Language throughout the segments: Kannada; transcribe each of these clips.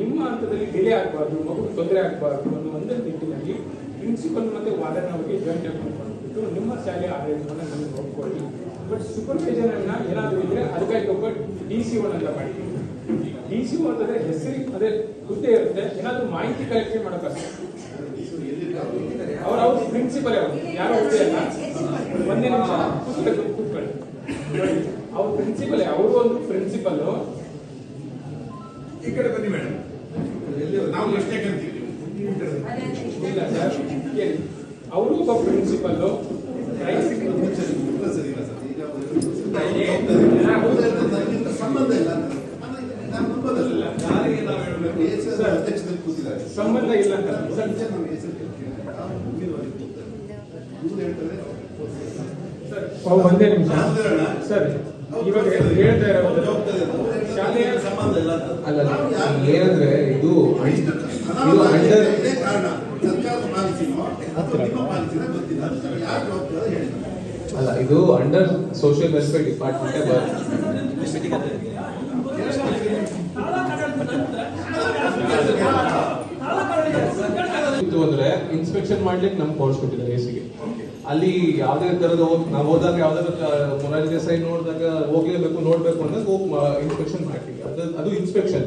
ನಿಮ್ಮ ಹಂತದಲ್ಲಿ ಡಿಲೇ ಆಗಬಾರ್ದು ಮಗು ತೊಂದರೆ ಆಗಬಾರ್ದು ಅನ್ನೋ ಒಂದೇ ನಿಟ್ಟಿನಲ್ಲಿ ಪ್ರಿನ್ಸಿಪಲ್ ಮತ್ತೆ ವಾರ್ಡನ್ ಅವರಿಗೆ ಜಾಯಿಂಟ್ ಅಕೌಂಟ್ ಮಾಡಿಬಿಟ್ಟು ನಿಮ್ಮ ಶಾಲೆಯ ಆಡಳಿತವನ್ನು ನಮಗೆ ಒಪ್ಕೊಳ್ಳಿ ಬಟ್ ಸೂಪರ್ವೈಸರ್ ಅನ್ನ ಏನಾದರೂ ಇದ್ರೆ ಅದಕ್ಕಾಗಿ ಒಬ್ಬ ಡಿ ಸಿ ಅಂತ ಮಾಡಿ. ಡಿ ಸಿ ಅಂತಂದ್ರೆ ಹೆಸರು ಅದೇ ಹುದ್ದೆ ಇರುತ್ತೆ ಏನಾದರೂ ಮಾಹಿತಿ ಕಲೆಕ್ಷನ್ ಮಾಡೋಕ್ಕಷ್ಟೇ ಅವ್ರ ಅವ್ರ ಪ್ರಿನ್ಸಿಪಲ್ ಅವರು ಯಾರು ಹುದ್ದೆ ಅಲ್ಲ. ಒಂದೇ ನಿಮಿಷ ಕೂತ್ಕೊಳ್ಳಿ, ಕೂತ್ಕೊಳ್ಳಿ. ಅವ್ರ ಪ್ರಿನ್ಸಿಪಲ್ ಅವರು ಒಂದು ಪ್ರಿನ್ಸಿಪಲ್ ಈ ಕಡೆ ಬನ್ನಿ ಮೇಡಮ್. ನಾವು ಪ್ರಶ್ನೆ ಕಂತೀವಿ ಇಲ್ಲ ಸರ್ ಕೇಳಿ ಅವರು ಒಬ್ಬ ಪ್ರಿನ್ಸಿಪಲ್ ಸಂಬಂಧ ಇಲ್ಲ ಸಂಬಂಧ ಇಲ್ಲ ಒಂದೇ ನಿಮಿಷ. ಸರ್ ಇವಾಗ ಹೇಳ್ತಾ ಇರೋದು ಶಾಲೆಯ ಸಂಬಂಧ ಇಲ್ಲ ಅಲ್ಲ. ಏನಂದ್ರೆ ಇದು ಇದು ಅಂಡರ್ ಅಲ್ಲ ಇದು ಅಂಡರ್ ಸೋಷಿಯಲ್ ವೆಲ್ಫೇರ್ ಡಿಪಾರ್ಟ್ಮೆಂಟ್ ಬರುತ್ತೆ ಅಂದ್ರೆ ಇನ್ಸ್ಪೆಕ್ಷನ್ ಮಾಡ್ಲಿಕ್ಕೆ ನಮ್ಗೆ ಅಲ್ಲಿ ಯಾವ್ದೇ ತರದ ನಾವು ನಾವ್ ಹೋದಾಗ ಯಾವ್ದಾದ್ರು ಮೊರಾರ್ಜಿ ದೇಸಾಯಿ ನೋಡಿದಾಗ ಹೋಗ್ಲೇಬೇಕು ನೋಡ್ಬೇಕು ಅಂದಾಗ ಹೋಗಿ ಇನ್ಸ್ಪೆಕ್ಷನ್ ಮಾಡ್ತೀವಿ. ಅದು ಅದು ಇನ್ಸ್ಪೆಕ್ಷನ್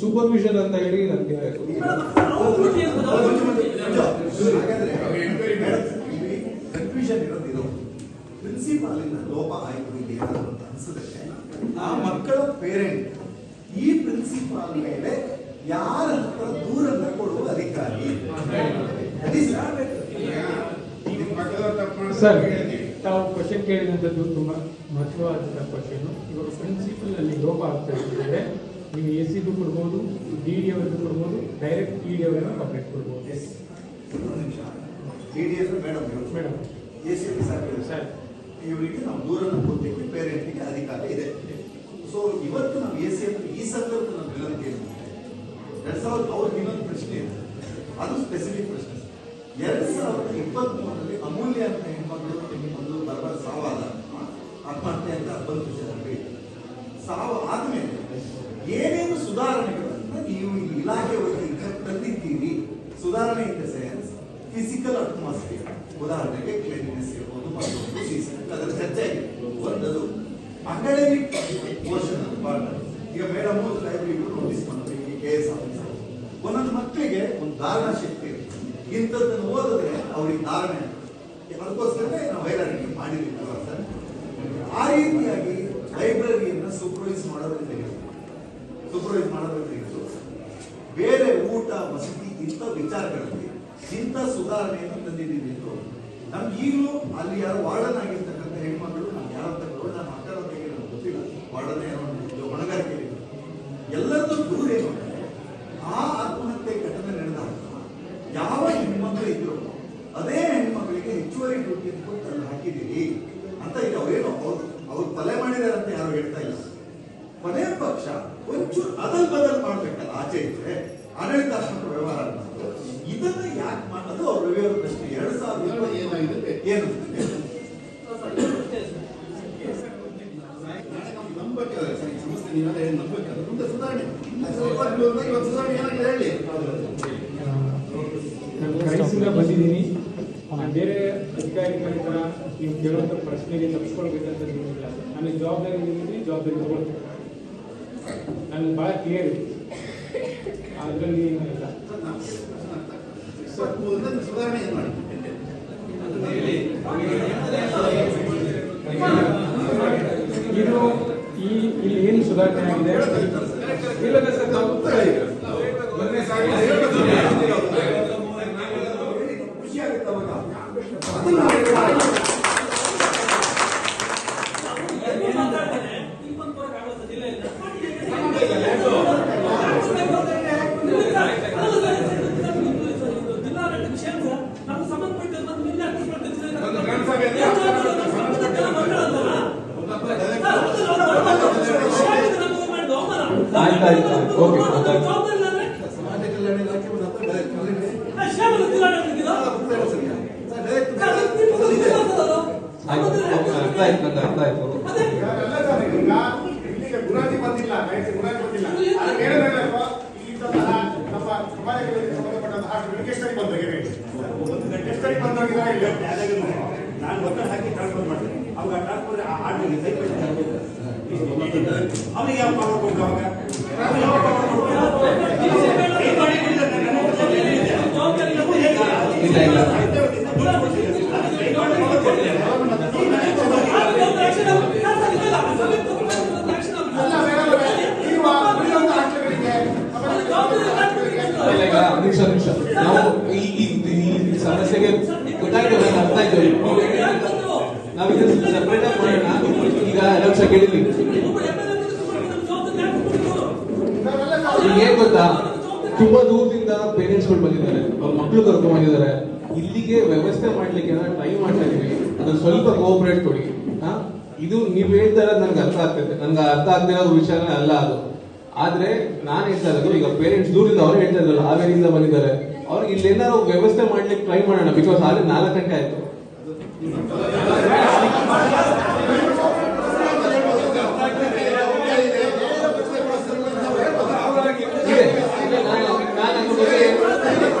ಸೂಪರ್ವಿಷನ್ ಅಂತ ಹೇಳಿ ನನಗೆ ಪ್ರಿನ್ಸಿಪಾಲಿನ ಲೋಪ ಆಯ್ತು ಅಂತ ಅನ್ಸುತ್ತೆ ಆ ಮಕ್ಕಳ ಪೇರೆಂಟ್ ಈ ಪ್ರಿನ್ಸಿಪಾಲ್ ಮೇಲೆ ಯಾರ ಹತ್ರ ದೂರನ್ನ ಕೊಡುವ ಅಧಿಕಾರಿ? ಸರ್. ತಾವು ಕ್ವಶನ್ ಕೇಳಿದಂಥದ್ದು ತುಂಬ ಮಹತ್ವವಾದಂಥ ಕ್ವಶನ್ ಇವಾಗ ಪ್ರಿನ್ಸಿಪಲ್ ಅಲ್ಲಿ ಲೋಪ ಆಗ್ತಾ ಇದ್ದರೆ ನೀವು ಎ ಸಿದು ಕೊಡ್ಬೋದು ಡಿ ಡಿ ಅವರಿಗೂ ಕೊಡ್ಬೋದು ಡೈರೆಕ್ಟ್ ಪಿ ಡಿ ಅವರನ್ನು ಕಂಪ್ಲೇಂಟ್ ಕೊಡ್ಬೋದು. ಎಸ್ ಡಿ ನಿಮಿಷ. DDS madam. Madam. A C ಸಾಕು. ಸರ್. ಇವರಿಗೆ ನಾವು ದೂರನ್ನು ಕೊಡ್ಲಿಕ್ಕೆ ಪೇರೆಂಟ್ಗೆ ಅಧಿಕಾರ ಇದೆ. ಸೊ ಇವತ್ತು ನಾವು ಎ ಸಿ ಈ ಸಂದರ್ಭದಲ್ಲಿ ನಾವು ಹೇಳೋದಕ್ಕೆ ಏನು ಎರಡ್ ಸಾವಿರದ ಅವ್ರಿಗೆ ಇನ್ನೊಂದು ಪ್ರಶ್ನೆ ಇದೆ. ಅದು ಸ್ಪೆಸಿಫಿಕ್ ಪ್ರಶ್ನೆ. ಎರಡ್ ಸಾವಿರದ ಇಪ್ಪತ್ತ್ ಮೂರರಲ್ಲಿ ಅಮೂಲ್ಯ ಅಂತ ಹೆಣ್ಮಕ್ಳು ಒಂದು ಬರಬರ ಸಾವಾದ ಆತ್ಮಹತ್ಯೆ ಅಂತ ಬಂತು ಜನರಿಗೆ ಸಾವು ಆದ್ಮೇಲೆ ಏನೇನು ಸುಧಾರಣೆಗಳನ್ನು ನೀವು ಈ ಇಲಾಖೆ ವತಿಯಿಂದ ತಂದಿದ್ದೀರಿ, ಸುಧಾರಣೆ in the sense physical atmosphere ಉದಾಹರಣೆಗೆ ಕ್ಲೀನ್ನೆಸ್ ಇರ್ಬೋದು ಮತ್ತೊಂದು ಸೀಸನ್ ಅದರ ಚರ್ಚೆ ಆಗಿದೆ ಒಂದದು ಅಕಾಡೆಮಿಕ್ ಪೋರ್ಷನ್ ಪಾರ್ಟ್ ಈಗ ಮೇಡಮ್ ಲೈಬ್ರರಿ ನೋಟಿಸ್ ಮಾಡೋದು ಈ ಕೆ ಎಸ್ ಆಫೀಸರ್ ಒಂದೊಂದು ಮಕ್ಕಳಿಗೆ ಒಂದು ಧಾರಣ ಶಕ್ತಿ ಇರುತ್ತೆ ಇಂಥದ್ದನ್ನು ಓದಿದ್ರೆ ಅವ್ರಿಗೆ ಧಾರಣೆ ಆಗುತ್ತೆ. ಅದಕ್ಕೋಸ್ಕರನೇ ನಾವು ಹೈರಾಣಿಕೆ ಮಾಡಿರ್ತೀವಿ ಸರ್ ಆ ರೀತಿಯಾಗಿ ಲೈಬ್ರರಿಯನ್ನ ಸೂಪರ್ವೈಸ್ ಮಾಡೋದ್ರಿಂದ ಹಿಡಿದು ಸೂಪರ್ವೈಸ್ ಮಾಡೋದ್ರಿಂದ ಹಿಡಿದು ಬೇರೆ ಊಟ ವಸತಿ ಇಂಥ ವಿಚಾರಗಳಲ್ಲಿ ಇಂಥ ಸುಧಾರಣೆಯನ್ನು ತಂದಿದ್ದೀವಿ ಎಂದು ನಮ್ಗೆ ಈಗಲೂ ಅಲ್ಲಿ ಯಾರು ವಾರ್ಡನ್ ಆಗಿರ್ತಕ್ಕಂಥ ಹೆಣ್ಮಕ್ಳು ನಮ್ಗೆ ಯಾರ ತಗೊಳ್ಳೋ ನಮ್ಮ ಅಕ್ಕರ ಬಗ್ಗೆ ನಮ್ಗೆ ಗೊತ್ತಿಲ್ಲ ವಾರ್ಡನ್ ಏನೋ ಒಂದು ಹೊಣೆಗಾರಿಕೆ ಇದೆ ಎಲ್ಲರದ್ದು ದೂರ ಏನು ಅಂದ್ರೆ ಆ ಆತ್ಮಹತ್ಯೆ ಘಟನೆ ನಡೆದಾಗ ಯಾವ ಹೆಣ್ಮಕ್ಳು ಇದ್ರು ಅದೇ ಹೆಣ್ಮಕ್ಳಿಗೆ ಹೆಚ್ಚುವರಿ ಡ್ಯೂಟಿ ಅಂತ ಕೊಟ್ಟು ಅಲ್ಲಿ ಹಾಕಿದ್ದೀರಿ ಅಂತ ಈಗ ಅವ್ರೇನು ಅವ್ರು ಅವ್ರು ತಲೆ ಮಾಡಿದಾರೆ ಅಂತ ಯಾರು ಹೇಳ್ತಾ ಇಲ್ಲ ಕೊನೆ ಪಕ್ಷ ಒಂಚೂರು ಅದಲ್ ಬದಲ್ ಮಾಡ್ಬೇಕಲ್ಲ ಆಚೆ ಇದ್ರೆ ಆಡಳಿತಾತ್ಮಕ ವ್ಯವಹಾರ ಅನ್ನೋದು ಇದನ್ನ ಯಾಕೆ ಮಾಡೋದು ಅವ್ರ ವ್ಯವಹಾರ ಪ್ರಶ್ನೆ ಎರಡ್ ಸಾವಿರದ ಏನಾಗಿದೆ? ಏನು ನಂಬಕ್ಕಾದ್ರೆ ಸರ್ ಈ ಸಂಸ್ಥೆ ನೀವೆಲ್ಲ ಏನು ನಂಬಕ್ಕಾದ್ರೆ ಮುಂದೆ ಸುಧಾರಣೆ ಇವತ್ತು ಸುಧಾರಣೆ ಏನಾಗಿದೆ ಹೇಳಿ ನಾನು ಕನಸಿಂದ ಬಂದಿದ್ದೀನಿ ನಾನು ಬೇರೆ ಅಧಿಕಾರಿಗಳ ಥರ ನೀವು ಕೇಳುವಂಥ ಪ್ರಶ್ನೆಗೆ ತಪ್ಪಿಸ್ಕೊಳ್ಬೇಕಂತ ಏನಿಲ್ಲ ನನಗೆ ಜವಾಬ್ದಾರಿ ನೀಡಿದ್ದೀನಿ ಜವಾಬ್ದಾರಿ ತಗೊಳ್ತೀನಿ ನನಗೆ ಭಾಳ ಕ್ಲಿಯರ್ ಇದೆ ಅದರಲ್ಲಿ ಏನಿಲ್ಲ ಸರ್ ಸುಧಾರಣೆ ಮಾಡಿ ಇದು ಈ ಇಲ್ಲಿ ಏನು ಸುಧಾರಣೆ ಆಗಿದೆ? ಇಲ್ಲ ಸರ್ ಮೊನ್ನೆ ಸಾರಿ ಖುಷಿ ಆಗುತ್ತೆ ಅವಾಗ ಒಂದು ಗ್ರಾಮ ಸಭೆಯಲ್ಲಿ ಆಯ್ತು ಆಯ್ತು ಆಯ್ತು ಓಕೆ ಗೊತ್ತಾಯ್ತು ಸಮಾಜ ಕಲ್ಯಾಣ ಇಲಾಖೆ ಒಂದು ಹತ್ತು ಡೈರೆಕ್ಟ್ ಅಲ್ಲಿ ಸರ್ ಡೈರೆಕ್ಟ್ ಆಯ್ತು ಓಕೆ, ಅರ್ಥ ಆಯ್ತು ನಂಗೆ ಅರ್ಥ ಆಯ್ತು ಈಗ ಇಲ್ಲಿಗೆ ಗುರಾಜಿ ಬಂದಿಲ್ಲ ನೈಟ್ ಗುರಾಜಿ ಬಂದಿಲ್ಲ ಅದು ಹೇಳಿದ್ರಲ್ಲಪ್ಪ, ಈ ತರ ಬಂದೋಗಿದ್ದಾರೆ ಇಲ್ಲ ಯಾವ್ದಾಗಿಲ್ಲ ನಾನು ಒತ್ತಡ ಹಾಕಿ ಟ್ರಾನ್ಸ್ಫರ್ ಮಾಡಿದೆ ಅವಾಗ ಟ್ರಾನ್ಸ್ಫರ್ ಆರ್ಡರ್ ಸೈಟ್ ಅವನಿಗೆ ಯಾವ ಪವರ್ ಕೊಟ್ಟು ಅವಾಗ ಅವ್ನಿಗೆ ಯಾವ power ಕೊಟ್ಟು? ಏನ್ ಮಾಡಿ ಕೊಟ್ಟಿದ್ದಾರೆ ನನ್ನ ಮಗನಿಗೆ ಏನಿದೆ? ಇಲ್ಲ ಇಲ್ಲ ದುಡ್ಡು ಕೊಡ್ತಿದ್ದಾರೆ. ಏನ್ ಮಾಡಿ ಕೊಟ್ಟಿದ್ದಾರೆ? ಇಲ್ಲ, ಈಗ ನಿಮಿಷ ನಿಮಿಷ ನಾವು ಈ ಈ ಈ ಸಮಸ್ಯೆಗೆ ಗೊತ್ತಾಯ್ತು ನನಗೆ ಅರ್ಥ ಆಯ್ತು ನಾವು ಇದನ್ನ ಸೆಪರೇಟ್ ಆಗಿ ಮಾಡೋಣ ಈಗ ಏನ್ ಗೊತ್ತಾ? ತುಂಬಾ ದೂರದಿಂದ ಪೇರೆಂಟ್ಸ್ಗಳು ಬಂದಿದ್ದಾರೆ. ಅವ್ರ ಮಕ್ಕಳು ಕರ್ಕೊಂಡ್ ಬಂದಿದ್ದಾರೆ ಇಲ್ಲಿಗೆ ವ್ಯವಸ್ಥೆ ಮಾಡ್ಲಿಕ್ಕೆ ಟ್ರೈ ಮಾಡ್ತಾ ಇದೀವಿ. ಅದನ್ನ ಸ್ವಲ್ಪ ಕೋಆಪರೇಟ್ ಕೊಡಿ. ಇದು ನೀವ್ ಹೇಳ್ತಾ ಇರೋದು ನನ್ಗೆ ಅರ್ಥ ಆಗ್ತದೆ. ನನ್ಗೆ ಅರ್ಥ ಆಗ್ತಿರೋ ವಿಚಾರನೇ ಅಲ್ಲ ಅದು. ಆದ್ರೆ ನಾನು ಹೇಳ್ತಾ ಇರೋದು, ಈಗ ಪೇರೆಂಟ್ಸ್ ದೂರದಿಂದ ಅವ್ರು ಹೇಳ್ತಾ ಇದ್ರಲ್ಲ, ಹಾವೇರಿಯಿಂದ ಬಂದಿದ್ದಾರೆ. ಅವ್ರಿಗೆ ಇಲ್ಲಿ ಏನಾದ್ರು ವ್ಯವಸ್ಥೆ ಮಾಡ್ಲಿಕ್ಕೆ ಟ್ರೈ ಮಾಡೋಣ ಬಿಕಾಸ್ ಆದ್ರೆ ನಾಲ್ಕು ಗಂಟೆ ಆಯ್ತು ಇದೆ ಇಲ್ಲ, ನಾನು ನಾನು ಅದ್ರ ಬಗ್ಗೆ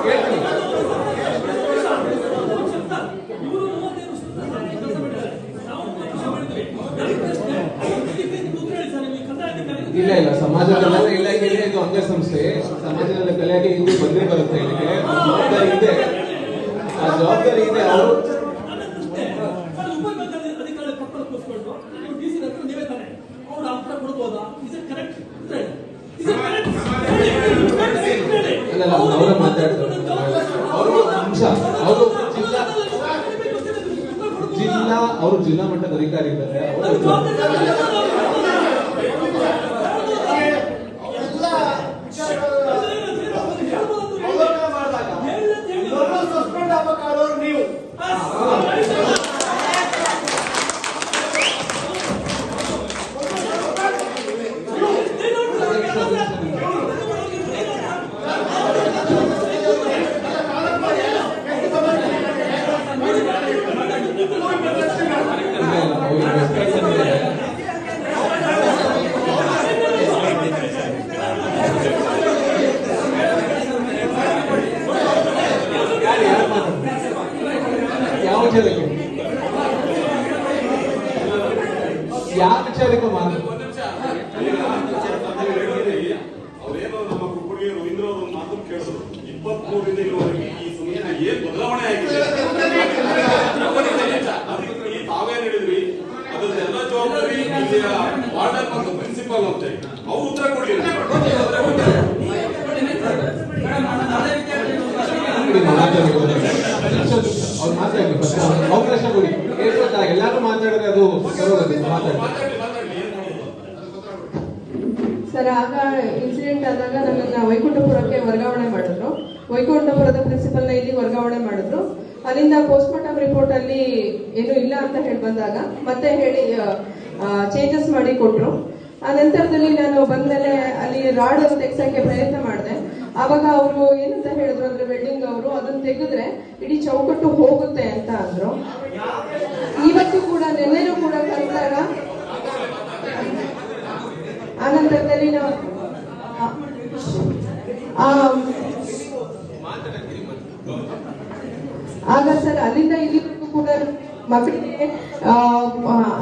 ಹೇಳ್ತೀನಿ ಇಲ್ಲ ಇಲ್ಲ ಸಮಾಜದಲ್ಲ ಇಲಾಖೆಗೆ ಇದು ಅಂಗಸಂಸ್ಥೆ ಸಮಾಜದ ಕಲ್ಯಾಣ ಇದು ಬಂದೇ ಬರುತ್ತೆ ಇಲ್ಲಿಗೆ ಜವಾಬ್ದಾರಿ ಇದೆ ಆ ಜವಾಬ್ದಾರಿ ಇದೆ ಅವರು ಅವರ ಮಾತಾಡ್ತಾರೆ ಅವರು ಅಂಶ ಅವರು ಜಿಲ್ಲಾ ಜಿಲ್ಲಾ ಅವರು ಜಿಲ್ಲಾ ಮಟ್ಟದ ಅಧಿಕಾರಿ ಇದ್ದಾರೆ ಅವರು ಇಲ್ಲ, ಇಲ್ಲ, ಅವರು ಯಾರು ಯಾರು ಮಾತಾಡ್ತಾರೆ? ಯಾವ ವಿಚಾರಕ್ಕೆ ಯಾವ ವಿಚಾರಕ್ಕೆ ಮಾತು ಅವರೇನೋ ನಮ್ಮ ಕುಕ್ಕುಡಿಗೆ ರವೀಂದ್ರ ಅವರು ಮಾತು ಕೇಳಿದ್ರು ಇಪ್ಪತ್ಮೂರರಿಂದ ಇರುವವರೆಗೆ ಈ ಸಮಸ್ಯೆ ಏನ್ ಬದಲಾವಣೆ ಆಗಿದೆ ಅದಕ್ಕೆ ಈ ತಾವೇನ್ ಹೇಳಿದ್ರಿ ಅದ್ರದ್ದು ಎಲ್ಲ ಜವಾಬ್ದಾರಿ ಇಲ್ಲಿಯ ವಾರ್ಡನ್ ಮತ್ತು ಪ್ರಿನ್ಸಿಪಾಲ್ ಅಂತ ಹೇಳಿ. ಅವ್ರು ಉತ್ತರ ಕೊಡ್ಲಿಲ್ಲ ಉತ್ತರ ಕೊಟ್ಟಿಲ್ಲ. ಅವ್ರು ಮಾತಾಡಿ ಫಸ್ಟ್ ಅವಕಾಶ ಕೊಡಿ ಏನ್ ಗೊತ್ತಾ ಎಲ್ಲಾರು ಮಾತಾಡಿದ್ರೆ ಅದು ಸರ್ ಆಗ ಇನ್ಸಿಡೆಂಟ್ ಆದಾಗ ನನ್ನನ್ನ ವೈಕುಂಠಪುರಕ್ಕೆ ವರ್ಗಾವಣೆ ಮಾಡಿದ್ರು. ವೈಕುಂಠಪುರದ ಪ್ರಿನ್ಸಿಪಲ್ನ ಇಲ್ಲಿ ವರ್ಗಾವಣೆ ಮಾಡಿದ್ರು. ಅಲ್ಲಿಂದ ಪೋಸ್ಟ್ ಮಾರ್ಟಮ್ ರಿಪೋರ್ಟ್ ಅಲ್ಲಿ ಏನು ಇಲ್ಲ ಅಂತ ಹೇಳಿ ಬಂದಾಗ ಮತ್ತೆ ಹೇಳಿ ಚೇಂಜಸ್ ಮಾಡಿ ಕೊಟ್ರು. ಆ ನಂತರದಲ್ಲಿ ನಾನು ಬಂದ್ಮೇಲೆ ಅಲ್ಲಿ ರಾಡ್ ತೆಗ್ಸಕ್ಕೆ ಪ್ರಯತ್ನ ಆವಾಗ ಅವರು ಏನಂತ ಹೇಳಿದ್ರು ಅಂದ್ರೆ ವೆಲ್ಡಿಂಗ್ ಅವರು, ಅದನ್ನ ತೆಗೆದ್ರೆ ಇಡೀ ಚೌಕಟ್ಟು ಹೋಗುತ್ತೆ ಅಂತ ಅಂದ್ರು. ಇವತ್ತು ಕೂಡ ನೆನೆರು ಕೂಡ ಕರೆದಾಗ ಆನಂತರದಲ್ಲಿ ನಂತರದಲ್ಲಿ ನಾವು ಆಗ ಸರ್ ಅಲ್ಲಿಂದ ಇಲ್ಲಿವರೆಗೂ ಕೂಡ ಮಕ್ಕಳಿಗೆ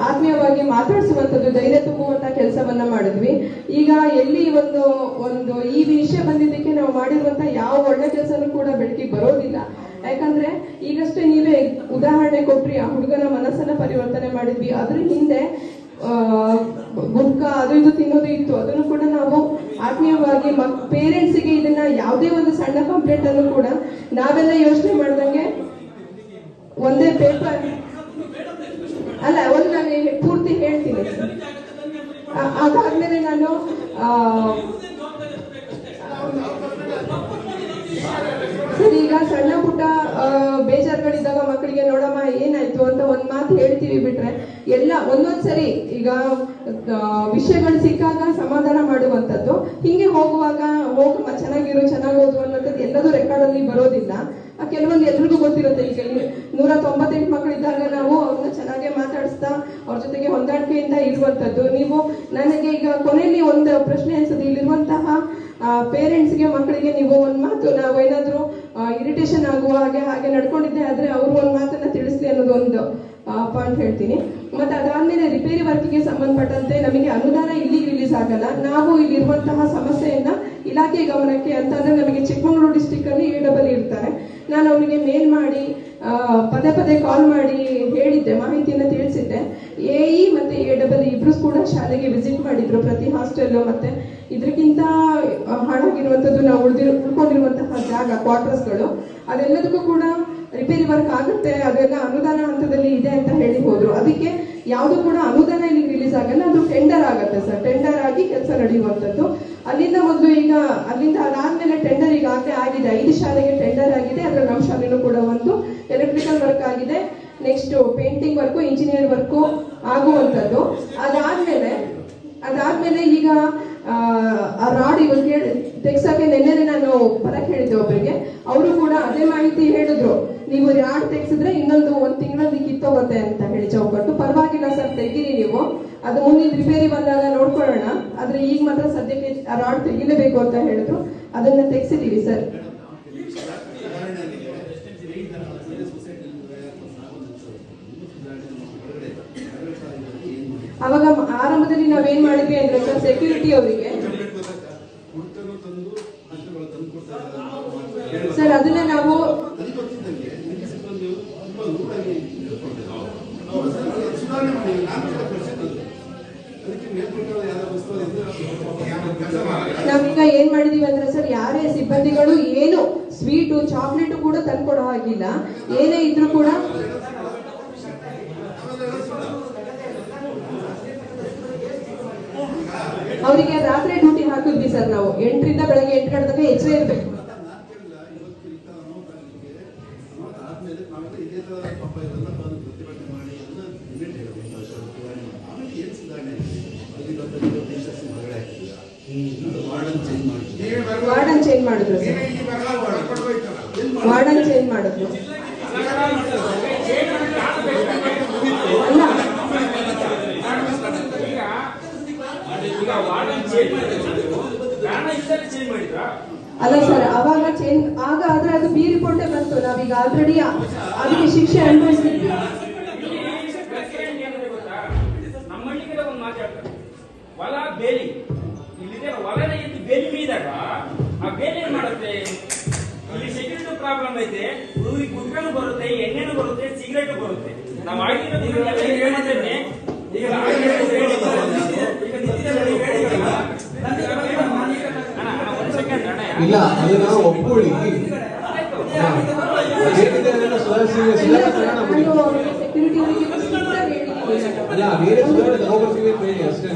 ಆತ್ಮೀಯವಾಗಿ ಮಾತಾಡಿಸುವಂಥದ್ದು ಧೈರ್ಯ ತುಂಬುವಂತ ಕೆಲಸವನ್ನ ಮಾಡಿದ್ವಿ. ಈಗ ಎಲ್ಲಿ ಒಂದು ಒಂದು ಈ ವಿಷಯ ಬಂದಿದ್ದಕ್ಕೆ ನಾವು ಮಾಡಿರುವಂತ ಯಾವ ಒಳ್ಳೆ ಕೆಲಸನೂ ಕೂಡ ಬೆಳಕಿಗೆ ಬರೋದಿಲ್ಲ. ಯಾಕಂದ್ರೆ ಈಗಷ್ಟೇ ನೀವೇ ಉದಾಹರಣೆ ಕೊಟ್ರಿ ಆ ಹುಡುಗನ ಮನಸ್ಸನ್ನ ಪರಿವರ್ತನೆ ಮಾಡಿದ್ವಿ. ಅದ್ರ ಹಿಂದೆ ಆ, ಗುಟ್ಕಾ ಅದು ಇದು ತಿನ್ನೋದು ಇತ್ತು. ಅದನ್ನು ಕೂಡ ನಾವು ಆತ್ಮೀಯವಾಗಿ ಮಕ್ ಪೇರೆಂಟ್ಸಿಗೆ ಇದನ್ನ ಯಾವುದೇ ಒಂದು ಸಣ್ಣ ಕಂಪ್ಲೇಂಟ್ ಅನ್ನು ಕೂಡ ನಾವೆಲ್ಲ ಯೋಚನೆ ಮಾಡ್ದಂಗೆ ಒಂದೇ ಪೇಪರ್ ಅಲ್ಲ, ಒಂದು ನಾನು ಪೂರ್ತಿ ಹೇಳ್ತೀನಿ. ಅದಾದ್ಮೇಲೆ ನಾನು ಸರಿ, ಈಗ ಸಣ್ಣ ಪುಟ್ಟ ಬೇಜಾರುಗಳಿದ್ದಾಗ ಮಕ್ಕಳಿಗೆ, ನೋಡಮ್ಮ, ಏನಾಯ್ತು ಅಂತ ಒಂದ್ ಮಾತು ಹೇಳ್ತೀವಿ ಬಿಟ್ರೆ, ಎಲ್ಲ ಒಂದೊಂದ್ಸರಿ ಈಗ ವಿಷಯಗಳು ಸಿಕ್ಕಾಗ ಸಮಾಧಾನ ಮಾಡುವಂಥದ್ದು. ಹಿಂಗೆ ಹೋಗುವಾಗ, ಹೋಗಮ್ಮ, ಚೆನ್ನಾಗಿರು, ಚೆನ್ನಾಗಿ ಓದು ಎಲ್ಲದೂ ರೆಕಾರ್ಡ್ ಅಲ್ಲಿ ಬರೋದಿಲ್ಲ. ಕೆಲವೊಂದು ಎಲ್ರಿಗೂ ಗೊತ್ತಿರುತ್ತೆ ಈಗ ಇಲ್ಲಿ ನೂರ ತೊಂಬತ್ತೆಂಟು ಮಕ್ಕಳಿದ್ದಾಗ ನಾವು ಅವ್ರನ್ನ ಚೆನ್ನಾಗೆ ಮಾತಾಡಿಸ್ತಾ ಅವ್ರ ಜೊತೆಗೆ ಹೊಂದಾಣಿಕೆಯಿಂದ ಇರುವಂತದ್ದು. ನೀವು ನನಗೆ ಈಗ ಕೊನೆಯಲ್ಲಿ ಒಂದು ಪ್ರಶ್ನೆ ಅನ್ಸುತ್ತೆ. ಇಲ್ಲಿರುವಂತಹ ಪೇರೆಂಟ್ಸ್ಗೆ ಮಕ್ಕಳಿಗೆ ನೀವು ಒಂದು ಮಾತು, ನಾವು ಏನಾದರೂ ಇರಿಟೇಷನ್ ಆಗುವ ಹಾಗೆ ಹಾಗೆ ನಡ್ಕೊಂಡಿದ್ದೆ ಆದ್ರೆ ಅವರು ಪಾಯಿಂಟ್ ಹೇಳ್ತೀನಿ. ಮತ್ತೆ ಅದಾದ್ಮೇಲೆ ರಿಪೇರಿ ವರ್ಕ್ಗೆ ಸಂಬಂಧಪಟ್ಟಂತೆ ನಮಗೆ ಅನುದಾನ ಇಲ್ಲಿ ರಿಲೀಸ್ ಆಗಲ್ಲ. ನಾವು ಇಲ್ಲಿರುವಂತಹ ಸಮಸ್ಯೆಯನ್ನ ಇಲಾಖೆ ಗಮನಕ್ಕೆ ಅಂತಂದ್ರೆ ನಮಗೆ ಚಿಕ್ಕಮಗಳೂರು ಡಿಸ್ಟಿಕ್ ಅಲ್ಲಿ ಎ ಇರ್ತಾರೆ. ನಾನು ಅವರಿಗೆ ಮೇಲ್ ಮಾಡಿ ಪದೇ ಪದೇ ಕಾಲ್ ಮಾಡಿ ಹೇಳಿದ್ದೆ, ಮಾಹಿತಿಯನ್ನು ತಿಳಿಸಿದ್ದೆ. ಎ ಇ ಮತ್ತೆ ಎ ಡಬಲ್ ಇಬ್ರು ಕೂಡ ಶಾಲೆಗೆ ವಿಸಿಟ್ ಮಾಡಿದ್ರು, ಪ್ರತಿ ಹಾಸ್ಟೆಲ್ ಮತ್ತೆ. ಇದಕ್ಕಿಂತ ಹಾಳಾಗಿರುವಂತದ್ದು ನಾವು ಉಳಿದಿರೋ, ಉಳ್ಕೊಂಡಿರುವಂತಹ ಜಾಗ ಕ್ವಾರ್ಟರ್ಸ್ಗಳು ಅದೆಲ್ಲದಕ್ಕೂ ಕೂಡ ರಿಪೇರಿ ವರ್ಕ್ ಆಗುತ್ತೆ, ಅದೆಲ್ಲ ಅನುದಾನ ಹಂತದಲ್ಲಿ ಇದೆ ಅಂತ ಹೇಳಿ ಹೋದ್ರು. ಅದಕ್ಕೆ ಯಾವುದು ಕೂಡ ಅನುದಾನ ಇಲ್ಲಿ ರಿಲೀಸ್ ಆಗಲ್ಲ, ಅದು ಟೆಂಡರ್ ಆಗುತ್ತೆ ಸರ್. ಟೆಂಡರ್ ಆಗಿ ಕೆಲಸ ನಡೆಯುವಂಥದ್ದು. ಅಲ್ಲಿಂದ ಮೊದಲು ಈಗ ಅಲ್ಲಿಂದ ಅದಾದ್ಮೇಲೆ ಟೆಂಡರ್ ಈಗಾಗಲೇ ಆಗಿದೆ. ಐದು ಶಾಲೆಗೆ ಟೆಂಡರ್ ಆಗಿದೆ. ಅದ್ರ ನಮ್ಮ ಶಾಲೆನೂ ಕೂಡ ಒಂದು ಎಲೆಕ್ಟ್ರಿಕಲ್ ವರ್ಕ್ ಆಗಿದೆ. Next painting work engineer work ಆಗುವಂಥದ್ದು. ಅದಾದ್ಮೇಲೆ ಅದಾದ್ಮೇಲೆ ಈಗ ಆ, ರಾಡ್ ಇವಾಗ ಹೇಳಿ ತೆಗ್ಸಕ್ಕೆ ನಾನು ಬರಕ್ ಹೇಳಿದ್ದೆ ಒಬ್ಬರಿಗೆ ಅವರು ಕೂಡ ಅದೇ ಮಾಹಿತಿ ಹೇಳಿದ್ರು. ನೀವು ಯಾರು ತೆಗ್ಸಿದ್ರೆ ಇನ್ನೊಂದು ಒಂದ್ ತಿಂಗಳಲ್ಲಿ ಕಿತ್ತೋಗುತ್ತೆ ಅಂತ ಹೇಳಿ ಚೌಕಟ್ಟು. ಪರವಾಗಿಲ್ಲ ಸರ್ ತೆಗೀರಿ ನೀವು. ಅದು ಮುಂದಿನ ರಿಪೇರಿ ಬಂದಾಗ ನೋಡ್ಕೊಳ್ಳೋಣ. ಆದ್ರೆ ಈಗ ಮಾತ್ರ ಸದ್ಯಕ್ಕೆ ಆ ರಾಡ್ ತೆಗಿಲೇಬೇಕು ಅಂತ ಹೇಳಿದ್ರು. ಅದನ್ನ ತೆಗ್ಸಿದೀವಿ ಸರ್. ಅವಾಗ ಆರಂಭದಲ್ಲಿ ನಾವೇನ್ ಮಾಡಿದ್ವಿ ಅಂದ್ರೆ ಸರ್ ಸೆಕ್ಯೂರಿಟಿ ಅವರಿಗೆ ಸರ್ ಅದನ್ನ ನಾವು ಅದಕ್ಕೆ ಗೊತ್ತಿದ್ದಂಗೆ ನಿಮಗೆ ಸಿಬ್ಬಂದಿ ತುಂಬಾ ನೂರಾಗಿ ಹೇಳ್ಕೊಳ್ತಾರೆ ಹೌದು ಸರ್ ಅದು ಸುಧಾರಣೆ ಮಾಡಿ ನಾನು ಕೂಡ ಪ್ರಶ್ನೆ ತಂದೆ ಅದಕ್ಕೆ ಮೇಲ್ಪಟ್ಟವರು ಯಾವ್ದೋ ವಸ್ತು ಇದ್ರೆ ನಾವೀಗ ಏನ್ ಮಾಡಿದೀವಿ ಅಂದ್ರೆ ಸರ್, ಯಾರೇ ಸಿಬ್ಬಂದಿಗಳು ಏನು ಸ್ವೀಟು, ಚಾಕ್ಲೇಟ್ ಕೂಡ ತಂದ್ಕೊಡೋ ಹಾಗಿಲ್ಲ. ಏನೇ ಇದ್ರು ಕೂಡ ಅವರಿಗೆ ರಾತ್ರಿ ಡ್ಯೂಟಿ ಹಾಕಿದ್ವಿ ಸರ್ ನಾವು. ಎಂಟರಿಂದ ಬೆಳಗ್ಗೆ ಎಂಟು ಗಂಟೆ ತನಕ ಎಚ್ಚರ ಇರ್ಬೇಕು ನಾನು ಕೇಳಿಲ್ಲ ಇವತ್ತು ಇಂಥ ಅಮೌಂಟ್ ಆಗಲಿಕ್ಕೆ ಅಮೌಂಟ್ ಆದ್ಮೇಲೆ ನಾವೆಲ್ಲ ಇದೇ ಥರ ಪಾಪ ಇದೆಲ್ಲ ಬಂದು ಪ್ರತಿಭಟನೆ ಮಾಡಿ ಎಲ್ಲ ಇವೆಂಟ್ ಹೇಳಬೇಕು ಸುಧಾರಣೆ ಮಾಡಿ ಆಮೇಲೆ ಏನು ಸುಧಾರಣೆ ಅದು ಇವತ್ತು ಇವತ್ತು ಇನ್ಸ್ಟ್ರಕ್ಷನ್ ಹೊರಗಡೆ ಹಾಕಿಲ್ಲ ವಾರ್ಡನ್ ಚೇಂಜ್ ಮಾಡಿ ನೀವೇ ಬರಲ್ಲ ವಾರ್ಡನ್ ಚೇಂಜ್ ಮಾಡಿದ್ರು ಸರ್ ನೀವೇ ಇಲ್ಲಿ ಬರಲ್ಲ ಹೊರಗೆ ಕೊಡ್ಬೇಕಲ್ಲ ವಾರ್ಡನ್ ಚೇಂಜ್ ಮಾಡಿದ್ರು ಅಲ್ಲ ಈಗ ಈಗ ವಾರ್ಡನ್ ಚೇಂಜ್ ಮಾಡಿದ್ರು ಕಾರಣ ಇಲ್ಲದೆ ಚೇಂಜ್ ಮಾಡಿದ್ರು ಅಲ್ಲ. ಸರ್ ಅವಾಗ ಚೇಂಜ್ ಆಗ ಆದ್ರೆ ಅದು ಬಿ ರಿಪೋರ್ಟೇ ಬಂತು. ನಾವೀಗ ಆಲ್ರೆಡಿ ಅದಕ್ಕೆ ಶಿಕ್ಷೆ ಅನುಭವಿಸಿದ್ವಿ. ಬೇಲಿ. ಇಲ್ಲಿದೆ ಹೊಲನ ಇದ್ದು ಬೇಲಿ ಮೀದಾಗ ಆ ಬೇಲಿ ಏನ್ ಮಾಡುತ್ತೆ? ಪ್ರಾಬ್ಲಮ್ ಐತೆ ಗುಟ್ಕನು ಬರುತ್ತೆ ಎಣ್ಣೆನು ಬರುತ್ತೆ ಸಿಗರೇಟ್ ಬರುತ್ತೆ. ನಮ್ಮ ಆಯ್ಕೆ ಹೇಳಿದ್ದೇನೆ ಈಗ ಇಲ್ಲ ಅದನ್ನ ಒಪ್ಪಿ ಅಲ್ಲ ಬೇರೆ ಸುಧಾರಣೆ ತಗೋಬರ್ತೀವಿ ಅಷ್ಟೇ.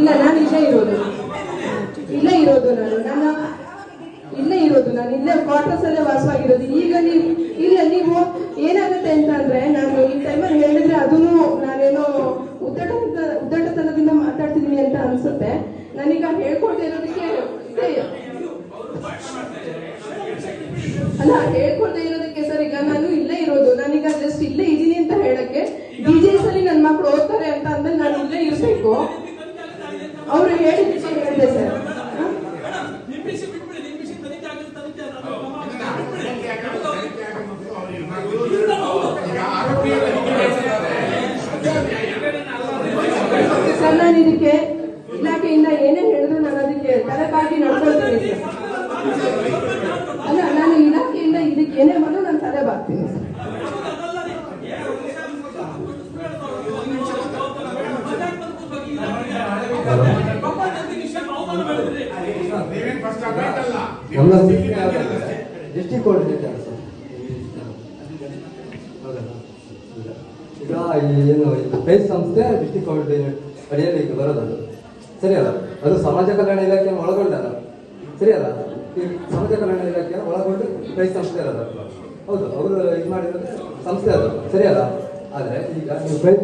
ಇಲ್ಲ ನಾನು ಇಲ್ಲೇ ಇರೋದು. ಇಲ್ಲೇ ಇರೋದು ನಾನು. ನನ್ನ ಇಲ್ಲೇ ಇರೋದು. ನಾನು ಇಲ್ಲೇ ಕ್ವಾರ್ಟರ್ಸ್ ಅಲ್ಲೇ ವಾಸವಾಗಿರೋದು. ಈಗ ನೀವು, ಇಲ್ಲ, ನೀವು ಏನಾಗುತ್ತೆ ಅಂತ ಅಂದ್ರೆ, ನಾನು ಈ ಟೈಮಲ್ಲಿ ಹೇಳಿದ್ರೆ ಅದೂ ನಾನೇನೋ ಉದ್ದಟ ಉದ್ದಟತನದಿಂದ ಮಾತಾಡ್ತಿದೀನಿ ಅಂತ ಅನ್ಸುತ್ತೆ. ನಾನೀಗ ಹೇಳ್ಕೊಳ್ತಾ ಇರೋದಕ್ಕೆ ಅಲ್ಲ, ಹೇಳ್ಕೊಳ್ತಾ ಇರೋದಕ್ಕೆ ಸರ್ ಈಗ ನಾನು ಇಲ್ಲೇ ಇರೋದು ನಾನೀಗ ಜಸ್ಟ್ ಇಲ್ಲೇ ಇದೀನಿ ಅಂತ ಹೇಳಕ್ಕೆ ಡಿಜೆಸ್ ಅಲ್ಲಿ ನನ್ನ ಮಕ್ಳು ಓದ್ತಾರೆ ಅಂತ ಅಂದ್ರೆ ನಾನು ಇಲ್ಲೇ ಇರ್ಬೇಕು ಅವ್ರು ಹೇಳಿದ್ದಕ್ಕೆ ಹೇಳಿದೆ ಸರ್ ಹ? ಈಗ ಆರೋಪಿಯೆಲ್ಲ ಹೀಗೆ ಹೇಳ್ತಿದ್ದಾರೆ. ಸರ್ ನಾನು ಇದಕ್ಕೆ ಇಲಾಖೆಯಿಂದ ಏನೇ ಹೇಳಿದ್ರು ನಾನು ಅದಕ್ಕೆ ತಲೆಬಾಗಿ ನಡ್ಕೊಳ್ತೀನಿ ಸರ್ ಅಲ್ಲ ನಾನು ಇಲಾಖೆಯಿಂದ ಇದಕ್ಕೆ ಏನೇ ಬಂದ್ರು ನಾನು ತಲೆ ಬಾಕ್ತೀನಿ. ಡಿಸ್ಟಿಕ್ ಕೋರ್ಡಿನೇಟರ್ ಸರ್ ಹೌದಲ್ಲ? ಈಗ ಏನು ಇದು ಪೇಸ್ ಸಂಸ್ಥೆ ಡಿಸ್ಟಿಕ್ ಈಗ ಬರೋದದು ಸರಿ ಅಲ್ಲ ಅದು ಸಮಾಜ ಕಲ್ಯಾಣ ಇಲಾಖೆಯನ್ನು ಒಳಗೊಂಡಲ್ಲ ಸರಿ ಅಲ್ಲ ಈ ಸಮಾಜ ಕಲ್ಯಾಣ ಇಲಾಖೆಯನ್ನು ಒಳಗೊಂಡು ಕೈ ಸಂಸ್ಥೆ ಇರೋದ ಹೌದು, ಅವರು ಇದು ಮಾಡಿರೋದು ಸಂಸ್ಥೆ ಅದು. ಸರಿ ಅಲ್ಲ ಆದರೆ ಈಗ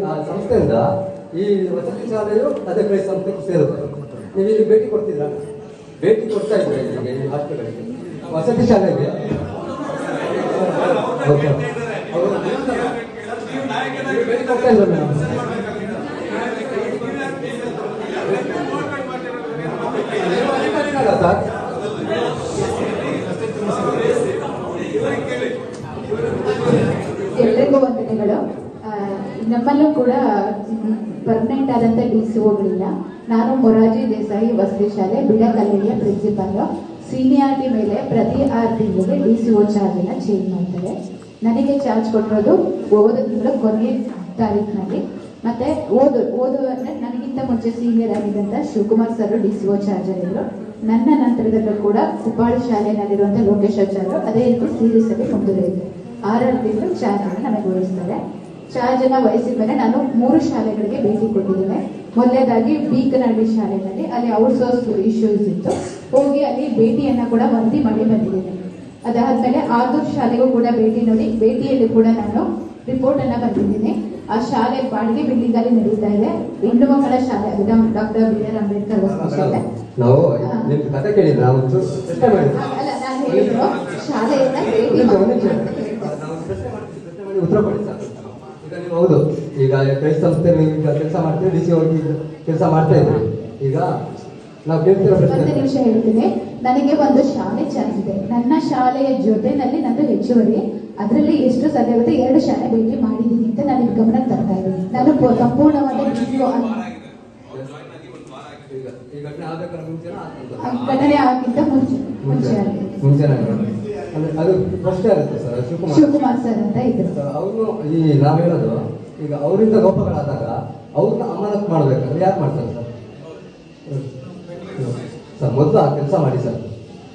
ಆ ಸಂಸ್ಥೆಯಿಂದ ಈ ವಸತಿ ಶಾಲೆಯು ಅದೇ ಪ್ರೈಸ್ ಸಂಸ್ಥೆಗೆ ಸೇರುತ್ತೆ. ನೀವು ಇಲ್ಲಿ ಭೇಟಿ ಕೊಡ್ತಿದ್ರಾ ಭೇಟಿ ಕೊಡ್ತಾ ಇದ್ರೆ ನಿಮಗೆ ಈ ಹಾಸ್ಪಿಟಲ್ಗೆ? ವಸತಿ ಶಾಲೆಗೆ. ಅವರು ಭೇಟಿ ಕೊಡ್ತಾ ಇಲ್ಲ ಮೇಡಮ್ ಇಲ್ಲ ಸರ್ ಎಲ್ಲರಿಗೂ ವಂದನೆಗಳು ನಮ್ಮಲ್ಲೂ ಕೂಡ ಪರ್ಮನೆಂಟ್ ಆದಂತ ಡಿ ಸಿ ಒಗಳಿಲ್ಲ ನಾನು ಮೊರಾಜಿ ದೇಸಾಯಿ ವಸತಿ ಶಾಲೆ ಬಿಳಕಲ್ಲಿಯ ಪ್ರಿನ್ಸಿಪಾಲು ಸೀನಿಯಾರಿಟಿ ಮೇಲೆ ಪ್ರತಿ ಆರು ತಿಂಗಳಿಗೆ ಡಿ ಸಿ ಒ ಚಾರ್ಜನ್ನು ಚೇಂಜ್ ಮಾಡ್ತಾರೆ. ನನಗೆ ಚಾರ್ಜ್ ಕೊಟ್ಟಿರೋದು ಓದೋ ತಿಂಗಳು ಕೊನೆಯ ತಾರೀಕಿನಲ್ಲಿ ಮತ್ತೆ ಓದು ಓದುವ ಅಂದರೆ ನನಗಿಂತ ಮುಂಚೆ senior ಆಗಿದ್ದಂಥ Shivakumar sir D C O charger ಇದ್ದರು ನನ್ನ ನಂತರದಲ್ಲೂ ಕೂಡ ಹುಬ್ಬಳ್ಳಿ ಲೋಕೇಶ್ ಆಚಾರ್ಯ ಅದೇ ರೀತಿ ಸೀರೀಸ್ ಅಲ್ಲಿ ಮುಂದುವರಿಯುತ್ತೆ ಆರಾರು ತಿಂಗಳು ಚಾರ್ಜ್ ಅನ್ನು ನಮಗೆ ವಹಿಸ್ತಾರೆ ಚಾರ್ಜ್ ಅನ್ನ ವಹಿಸಿದ ಮೇಲೆ ನಾನು ಮೂರು ಶಾಲೆಗಳಿಗೆ ಭೇಟಿ ಕೊಟ್ಟಿದ್ದೇನೆ. ಬಿ ಕನ್ನಡಿ ಶಾಲೆಯಲ್ಲಿ, ಅಲ್ಲಿ ಔಟ್ಸೋರ್ಸ್ ಇಶ್ಯೂಸ್ ಇತ್ತು. ಹೋಗಿ ಅಲ್ಲಿ ಭೇಟಿಯನ್ನ ಕೂಡ ವರದಿ ಮಾಡಿ ಬಂದಿದ್ದೇನೆ. ಅದಾದ್ಮೇಲೆ ಆದೂರ್ ಶಾಲೆಗೂ ಕೂಡ ಭೇಟಿ ನೋಡಿ, ಭೇಟಿಯಲ್ಲಿ ಕೂಡ ನಾನು ರಿಪೋರ್ಟ್ ಅನ್ನ ಬಂದಿದ್ದೀನಿ. ಆ ಶಾಲೆ ಬಾಡಿಗೆ ಬಿಲ್ಡಿಂಗ್ ಅಲ್ಲಿ ನಡೀತಾ ಇದೆ. ಹೆಣ್ಣು ಮಕ್ಕಳ ಶಾಲೆ ಅದು ಡಾಕ್ಟರ್ ಬಿ ಆರ್ ಅಂಬೇಡ್ಕರ್ ಶಾಲೆ. ನಾವು ನಿಮ್ ಕತೆ ಕೇಳಿದ್ರ ಅಲ್ಲ ನಾನು ಹೇಳಿದ್ರು ಶಾಲೆಯನ್ನ ಉತ್ತರ ಕೊಡಿ ಸರ್. ಈಗ ನೀವು ಹೌದು. ಈಗ ಕ್ರೈಸ್ತ ಸಂಸ್ಥೆ ಕೆಲಸ ಮಾಡ್ತೀವಿ ಡಿ ಸಿ ಹೋಗಿ ಕೆಲಸ ಮಾಡ್ತಾ ಇದ್ರಿ ಈಗ ನಾವು ಕೇಳ್ತಿರೋ ಒಂದು ಪ್ರಶ್ನೆ ನಿಮಿಷ ಹೇಳ್ತೀನಿ. ನನಗೆ ಒಂದು ಶಾಲೆ ಚೆನ್ನಾಗಿದೆ. ಇದೆ ನನ್ನ ಶಾಲೆಯ ಜೊತೆನಲ್ಲಿ ನಂದು ಹೆಚ್ಚುವರಿ. ಅದರಲ್ಲಿ ಎಷ್ಟು ಸಾಧ್ಯವಾಗುತ್ತೆ ಎರಡು ಶಾಲೆ ಭೇಟಿ ಮಾಡಿದ್ದೀನಿ. ಅಂತ ನಾನು ತರ್ತಾ ಇದ್ದೀನಿ. ನಾನು ಸಂಪೂರ್ಣವಾದ ಘಟನೆ ಮುಂಚೆ ಮುಂಚೆ ಅದು ಪ್ರಶ್ನೆ ಆಗುತ್ತೆ ಸರ್ ಶಿವಕುಮಾರ್. ಶಿವಕುಮಾರ್ ಸರ್ ಅಂತ ಇದ್ರು. ಅವರು ಈ ನಾವ್ ಹೇಳೋದು ಈಗ ಅವರಿಂದ ಲೋಪಗಳಾದಾಗ ಅವ್ರನ್ನ ಅಮಾನತ್ ಮಾಡ್ಬೇಕಂದ್ರೆ ಯಾಕೆ ಮಾಡ್ತಾರೆ ಸರ್? ಸರ್ ಮೊದಲು ಆ ಕೆಲಸ ಮಾಡಿ ಸರ್.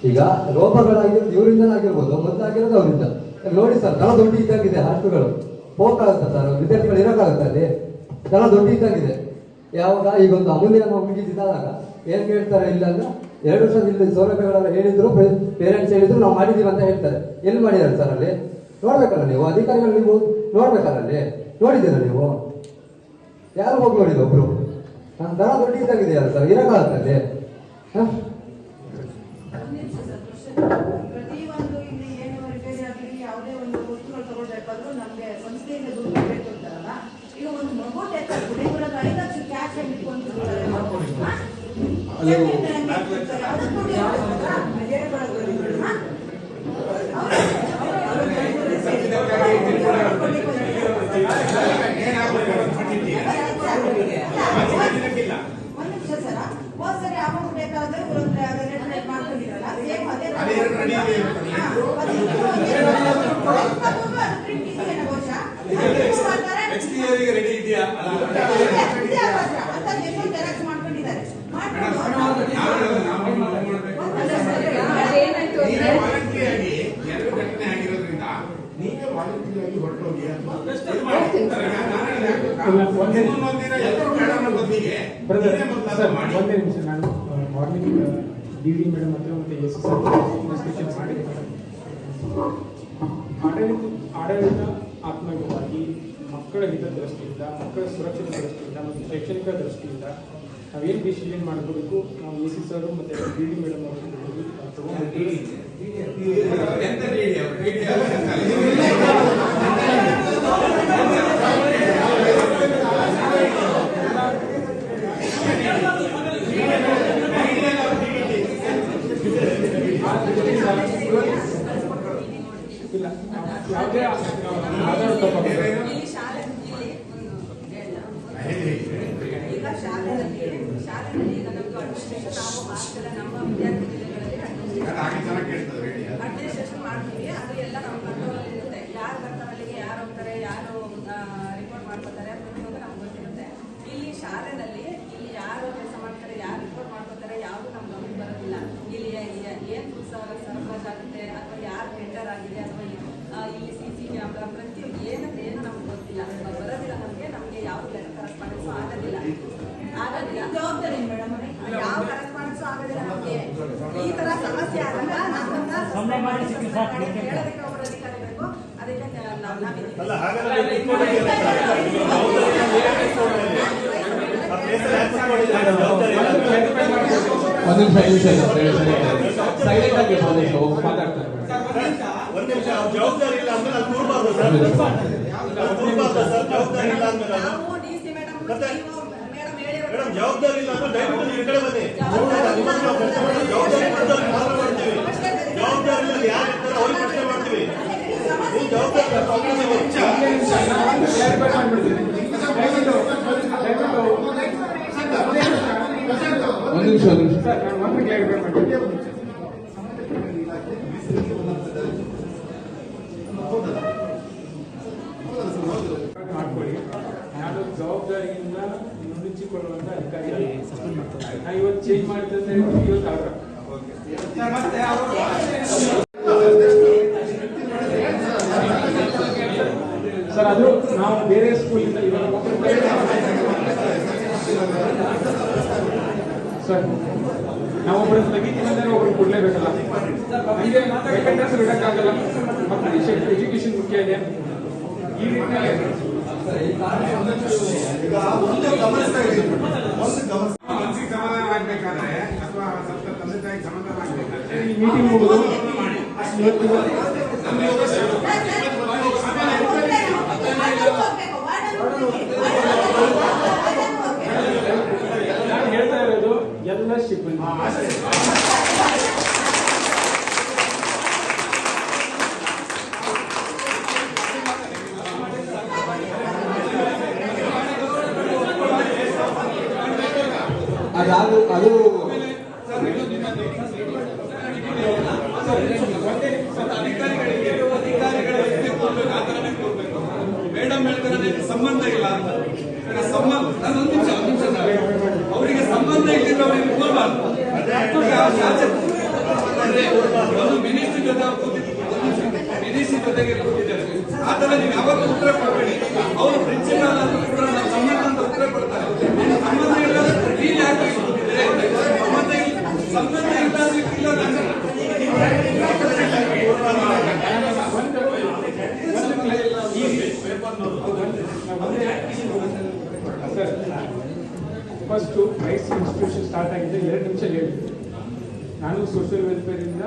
ಈಗ ಲೋಪಗಳಾಗಿರೋದು ಇವರಿಂದ ಆಗಿರ್ಬೋದು ಮೊದಲಾಗಿರೋದು ಅವರಿಂದ. ನೋಡಿ ಸರ್ ಕಳ ದೊಡ್ಡ ಇದಾಗಿದೆ ಹಾಸ್ಟೆಲ್ಗಳು ಹೋಗಕ್ಕಾಗುತ್ತಾ ಸರ್ ವಿದ್ಯಾರ್ಥಿಗಳು ಇರೋಕ್ಕಾಗುತ್ತೆ ಅಲ್ಲಿ? ದನ ದೊಡ್ಡ ಇದ್ದಂಗಿದೆ. ಯಾವಾಗ? ಈಗ ಒಂದು ಅಮೂಲ್ಯ ಹುಡುಗಿ ಇದ್ದಾಗ. ಏನ್ ಕೇಳ್ತಾರೆ ಇಲ್ಲ ಅಂದ್ರೆ ಎರಡು ವರ್ಷ ಇಲ್ಲಿ ಸೌಲಭ್ಯಗಳೆಲ್ಲ ಹೇಳಿದ್ರು ಪೇರೆಂಟ್ಸ್ ಹೇಳಿದ್ರು, ನಾವು ಮಾಡಿದೀವಿ ಅಂತ ಹೇಳ್ತಾರೆ. ಎಲ್ಲಿ ಮಾಡಿದ್ದಾರೆ ಸರ್ ಅಲ್ಲಿ? ನೋಡ್ಬೇಕಲ್ಲ ನೀವು. ಅಧಿಕಾರಿಗಳು ನೀವು ನೋಡ್ಬೇಕಲ್ಲ ಅಲ್ಲಿ? ನೋಡಿದ್ದೀರಾ ನೀವು? ಯಾರು ಹೋಗಿ ನೋಡಿದ್ರು ಒಬ್ರು? ನಾನು ದರ ದೊಡ್ಡ ಇದ್ದಾಗಿದೆಯಲ್ಲ ಸರ್ ಇರೋಕ್ಕಾಗತ್ತೆ ಅಲ್ಲಿ? ಹ? ಪ್ರತಿಯೊಂದು ಇಲ್ಲಿ ಏನು ರಿಪೇರಿ ಆಗಲಿ ಯಾವುದೇ ಒಂದು ವಸ್ತುಗಳು ತಗೊಳ್ಬೇಕಾದ್ರೂ ನಮಗೆ ಸಂಸ್ಥೆಯಿಂದ ದುಡ್ಡು ಬೇಕು ಅಂತಾರಲ್ಲ ಈಗ ಒಂದು ಮಗು ಡೆತ್ ಆಗ್ಬಿಟ್ಟು ಇವ್ರದ್ದು ಐದು ಲಕ್ಷ ಕ್ಯಾಶ್ ಆಗಿ ಇಟ್ಕೊಂಡಿರ್ತಾರೆ ಹಾ? ಯಾಕೆ ಹಂಗೆ ಇಟ್ಕೊಳ್ತಾರೆ? ಅದಕ್ಕೆ ದುಡ್ಡು ಯಾರು ಕೊಡ್ತಾರಾ? ಬೇರೆಯವ್ರು ಹಾ? ಒಂದ್ ನಿಮಿಷ ಸರ ಹೋದ್ ಸರಿ ಅಮೌಂಟ್ ಬೇಕಾದ್ರೆ ಇವ್ರೊಂದು ರೆಡಿ ಮಾಡ್ಕೊಂಡಿರಲ್ಲ ಸೇಮ್ ಅದೇ ಅದೇ ready ಇದೆ ಇರ್ತದೆ. ಹಾ, ಅದಕ್ಕೆ ಒಂದು ಎರಡು ಲಕ್ಷ ಅದು print ಇದೆಯೇನೋ ಬಹುಶಃ? ಅದು print ಮಾಡ್ತಾರೆ. ನೆಕ್ಸ್ಟ್ ಇಯರ್ಗೆ ರೆಡಿ ಇದೆಯಾ ಇದೆ, ಇದೆ ಆ ವರ್ಷ. ಅಂತ ಎಷ್ಟು xerox ಮಾಡ್ಕೊಂಡಿದ್ದಾರೆ ಮಾಡ್ಕೊಂಡು ಅದೇನಾಯ್ತು ನೀವೇ ಅಂದ್ರೆ ವಾಲಂಟ್ರಿ ಆಗಿ ಎರಡು ಘಟನೆ ಆಗಿರೋದ್ರಿಂದ ನೀವೇ ವಾಲಂಟ್ರಿ ಆಗಿ ಹೊರಟೋಗಿ ಅಥವಾ ಇದು ಮಾಡಿ. ಇಲ್ಲ, ಒಂದೇ- ಇನ್ನೊಂದು ಒಂದಿನ ಎಲ್ಲರೂ ಬೇಡ ಅನ್ನೋ ಬದಲಿಗೆ ಬ್ರದರ್ ನೀವೇ ಸರ್ ಮಾಡಿ ಒಂದೇ ನಿಮಿಷ ನಾನು ಮಾರ್ನಿಂಗ್ ಡಿ ಡಿ ಮೇಡಮ್ ಹತ್ರ ಮತ್ತೆ ಎಸ್ ಎಸ್ ಡಿಸ್ಕಷನ್ ಮಾಡಿದ್ದೀನಿ ಆಡಳಿತ ಆಡಳಿತ ಆತ್ಮಕವಾಗಿ ಮಕ್ಕಳ ಹಿತದೃಷ್ಟಿಯಿಂದ ಮಕ್ಕಳ ಸುರಕ್ಷತೆ ದೃಷ್ಟಿಯಿಂದ ಮತ್ತು ಶೈಕ್ಷಣಿಕ ದೃಷ್ಟಿಯಿಂದ ನಾವೇನು ಡಿಸಿಷನ್ ಮಾಡಬೇಕು ನಾವು ಎ ಸಿ ಸರ್ ಮತ್ತು ಡಿ ಡಿ ಮೇಡಮ್ ಅವರು. ತಗೊಂಡು ಎಂತ DD ಅವರು? DD ಅಲ್ಲ, ಎಂತ ಅಲ್ಲ. ಇಲ್ಲ ಯಾವುದೇ ಆಧಾರ ತಗೋಬೇಕು ಇಲ್ಲಿ ಶಾಲೆ ಇಲ್ಲಿ ಒಂದು ಹೇಳ ಹೇಳಿ, ಈಗ ಶಾಲೆಯಲ್ಲಿ ಈಗ ನಮ್ದು ಅಡ್ಮಿನಿಸ್ಟ್ರೇಷನ್ ನಾವು ಹಾಸ್ಟೆಲ್ ನಮ್ಮ ಒಂದು ನಿಮಿಷ ಒಂದು ನಿಮಿಷ ಜವಾಬ್ದಾರಿ ಇಲ್ಲ ಅಂದ್ರೆ ಅಲ್ಲಿ ಸರ್. ಕೂರ್ಬಾರ್ದು ಸರ್ ಜವಾಬ್ದಾರಿ ಇಲ್ಲ ಅಂದ್ರೆ ಮೇಡಮ್ ಜವಾಬ್ದಾರಿ ಇಲ್ಲ ಅಂದ್ರೆ ದಯವಿಟ್ಟು ನೀವು ಕಡೆ ಬನ್ನಿ. ಜವಾಬ್ದಾರಿ ಇದ್ದವ್ರಿಗೆ ಜವಾಬ್ದಾರಿ ಇಲ್ಲ ಯಾರು ಇರ್ತಾರೆ ಅವ್ರಿಗೆ ಪ್ರಶ್ನೆ ಮಾಡ್ತೀವಿ. ನೀವು ಜವಾಬ್ದಾರಿ ಒಂದು ನಿಮಿಷ ಒಂದು ನಿಮಿಷ ಮಾಡ್ಕೊಳ್ಳಿ ಯಾರು ಜವಾಬ್ದಾರಿಯಿಂದ ನುಣುಚಿಕೊಳ್ಳುವಂತ ಅಧಿಕಾರಿ ನಾ ಇವತ್ತು ಚೇಂಜ್ ಮಾಡ್ತಂದ್ರೆ ಸರ್ ಅದು ನಾವು ಬೇರೆ ಸ್ಕೂಲಿಂದ ಇವಾಗ ಸರ್ ನಾವು ಒಬ್ಬರು ಅಂದ್ರೆ ಒಬ್ರು ಕೊಡ್ಲೇಬೇಕಲ್ಲ ಹಂಗೆ ವೇಕೆಂಟರ್ಸ್ ಬಿಡಕ್ಕಾಗಲ್ಲ ಮಕ್ಕಳಿಗೆ ಎಜುಕೇಶನ್ ಮುಖ್ಯ ಇದೆ. ಈ ನಿಟ್ಟಿನಲ್ಲಿ ಒಂದು ಗಮನಿಸ್ತಾ ಇದ್ದೀನಿ ಒಂದು ಗಮನಿಸ್ತಾ ಮನಸ್ಸಿಗೆ ಸಮಾಧಾನ ಆಗ್ಬೇಕಾದ್ರೆ ಅಥವಾ ಸ್ವಲ್ಪ ತಂದೆ ತಾಯಿ ಸಮಾಧಾನ ಆಗ್ಬೇಕಾದ್ರೆ ಮೀಟಿಂಗ್ ಮುಗಿದು ನಾನು ಹೇಳ್ತಾ ಇರೋದು ಎಲ್ಲ ಸಿಬ್ಬಂದಿ ಅದಾದ ಅದು ಮೇಡಮ್ ಹೇಳ್ತಾರೆ ನನಗೆ ಸಂಬಂಧ ಇಲ್ಲ ಅಂತ ನನಗೆ ಸಂಬಂಧ ನಾನು ಒಂದು ನಿಮಿಷ ಒಂದು ನಿಮಿಷ ಸರ್. ಅವರಿಗೆ ಸಂಬಂಧ ಇಲ್ಲಿರೋರಿಗೆ ಹೋಗಬಾರ್ದು ಈಗ ಶಾಸಕ ಅಂದ್ರೆ ಒಂದು ಮಿನಿಸ್ಟ್ರಿ ಜೊತೆ ಅವ್ರು ಕೂತಿದ್ರು ಒಂದು ನಿಮಿಷ ಮಿನಿಸ್ಟ್ರಿ ಜೊತೆಗೆ ಕೂತಿದ್ದಾರೆ ಆ ತರ ನೀವು ಯಾವತ್ತೂ ಉತ್ತರ ಕೊಡಬೇಡಿ ಅವರು ಪ್ರಿನ್ಸಿಪಾಲ್ ಆದ್ರೂ ಕೂಡ ನಮ್ಮ ಸಂಬಂಧ ಅಂತ ಉತ್ತರ ಕೊಡ್ತಾರೆ ಸಂಬಂಧ ಇಲ್ಲ ನೀನ್ ಯಾಕೆ ಇಲ್ಲಿ ಕೂತಿದ್ದೀರಿ? ಸಂಬಂಧ ಇಲ್ಲ ಸಂಬಂಧ ಇಲ್ಲ ಅಂದ್ರೆ ಇಲ್ಲ ಅಂದ್ರೆ sir first rise institution start ಆಗಿದೆ. ಎರಡು ನಿಮಿಷ ಹೇಳಿ. ನಾನು ಸೋಷಿಯಲ್ ವೆಲ್ಫೇರ್ ಇಂದ